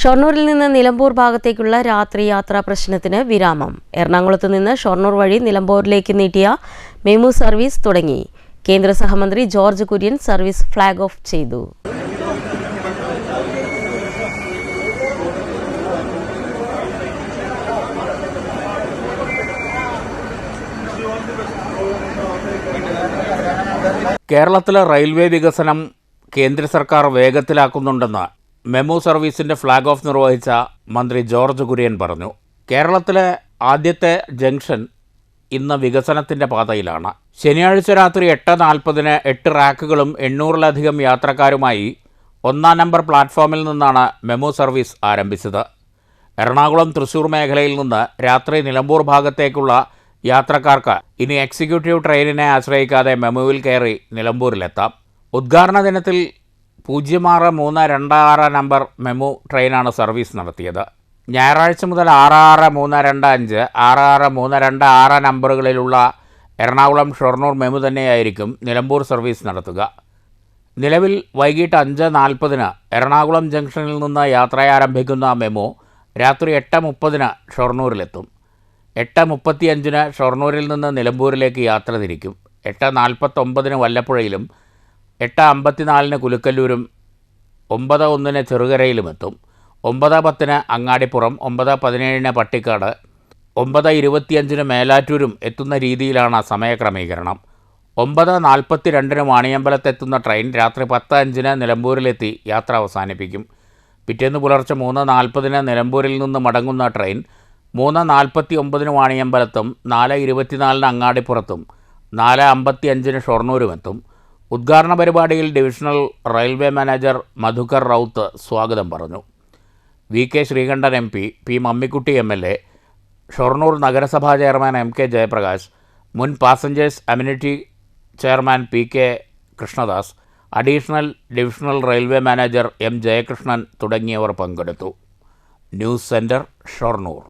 ഷൊർണൂരിൽ നിന്ന് നിലമ്പൂർ ഭാഗത്തേക്കുള്ള രാത്രി യാത്രാ പ്രശ്നത്തിന് വിരാമം. എറണാകുളത്ത് നിന്ന് ഷൊർണൂർ വഴി നിലമ്പൂരിലേക്ക് നീട്ടിയ മെമു സർവീസ് തുടങ്ങി. കേന്ദ്ര സഹമന്ത്രി George Kurian service flag off ചെയ്തു. കേരളത്തിലെ റെയിൽവേ വികസനം കേന്ദ്ര സർക്കാർ വേഗത്തിലാക്കുന്നുണ്ടെന്ന് മെമു സർവീസിന്റെ ഫ്ലാഗ് ഓഫ് നിർവഹിച്ച മന്ത്രി ജോർജ് കുര്യൻ പറഞ്ഞു കേരളത്തിലെ ആദ്യത്തെ ജംഗ്ഷൻ ഇന്ന് വികസനത്തിന്റെ പാതയിലാണ്. ശനിയാഴ്ച രാത്രി എട്ട് നാൽപ്പതിന് എട്ട് റാക്കുകളും എണ്ണൂറിലധികം യാത്രക്കാരുമായി ഒന്നാം നമ്പർ പ്ലാറ്റ്ഫോമിൽ നിന്നാണ് മെമു സർവീസ് ആരംഭിച്ചത്. എറണാകുളം തൃശൂർ മേഖലയിൽ നിന്ന് രാത്രി നിലമ്പൂർ ഭാഗത്തേക്കുള്ള യാത്രക്കാർക്ക് ഇനി എക്സിക്യൂട്ടീവ് ട്രെയിനിനെ ആശ്രയിക്കാതെ മെമുവിൽ കയറി നിലമ്പൂരിലെത്താം. ഉദ്ഘാടന ദിനത്തിൽ പൂജ്യം ആറ് മൂന്ന് രണ്ട് ആറ് നമ്പർ മെമു ട്രെയിനാണ് സർവീസ് നടത്തിയത്. ഞായറാഴ്ച മുതൽ ആറ് ആറ് മൂന്ന് രണ്ട് അഞ്ച് ആറ് ആറ് മൂന്ന് രണ്ട് ആറ് നമ്പറുകളിലുള്ള എറണാകുളം ഷൊർണൂർ മെമു തന്നെയായിരിക്കും നിലമ്പൂർ സർവീസ് നടത്തുക. നിലവിൽ വൈകിട്ട് അഞ്ച് നാൽപ്പതിന് എറണാകുളം ജംഗ്ഷനിൽ നിന്ന് യാത്രയാരംഭിക്കുന്ന മെമു രാത്രി എട്ട് മുപ്പതിന് ഷൊർണൂരിലെത്തും. എട്ട് മുപ്പത്തിയഞ്ചിന് ഷൊർണൂരിൽ നിന്ന് നിലമ്പൂരിലേക്ക് യാത്ര തിരിക്കും. എട്ട് നാൽപ്പത്തൊമ്പതിന് വല്ലപ്പുഴയിലും എട്ട് അമ്പത്തിനാലിന് കുലുക്കല്ലൂരും ഒമ്പത് ഒന്നിന് ചെറുകരയിലുമെത്തും ഒമ്പത് പത്തിന് അങ്ങാടിപ്പുറം ഒമ്പത് പതിനേഴിന് പട്ടിക്കാട് ഒമ്പത് ഇരുപത്തിയഞ്ചിന് മേലാറ്റൂരും എത്തുന്ന രീതിയിലാണ് സമയക്രമീകരണം. ഒമ്പത് നാൽപ്പത്തി രണ്ടിന് വാണിയമ്പലത്തെത്തുന്ന ട്രെയിൻ രാത്രി പത്ത് അഞ്ചിന് നിലമ്പൂരിലെത്തി യാത്ര അവസാനിപ്പിക്കും. പിറ്റേന്ന് പുലർച്ചെ മൂന്ന് നാൽപ്പതിന് നിലമ്പൂരിൽ നിന്ന് മടങ്ങുന്ന ട്രെയിൻ മൂന്ന് നാൽപ്പത്തി ഒമ്പതിന് വാണിയമ്പലത്തും നാല് ഇരുപത്തിനാലിന് അങ്ങാടിപ്പുറത്തും നാല് അമ്പത്തി അഞ്ചിന് ഷൊർണൂരുമെത്തും ഉദ്ഘാടന പരിപാടിയിൽ divisional railway manager Madhukar Raut സ്വാഗതം പറഞ്ഞു. V K Sreekandan M P P Mammikutty M L A Shoranur നഗരസഭാ ചെയർമാൻ എം കെ ജയപ്രകാശ് മുൻ passengers amenity chairman P K Krishnadas additional divisional railway manager M Jayakrishnan തുടങ്ങിയവർ പങ്കെടുത്തു. News centre Shoranur.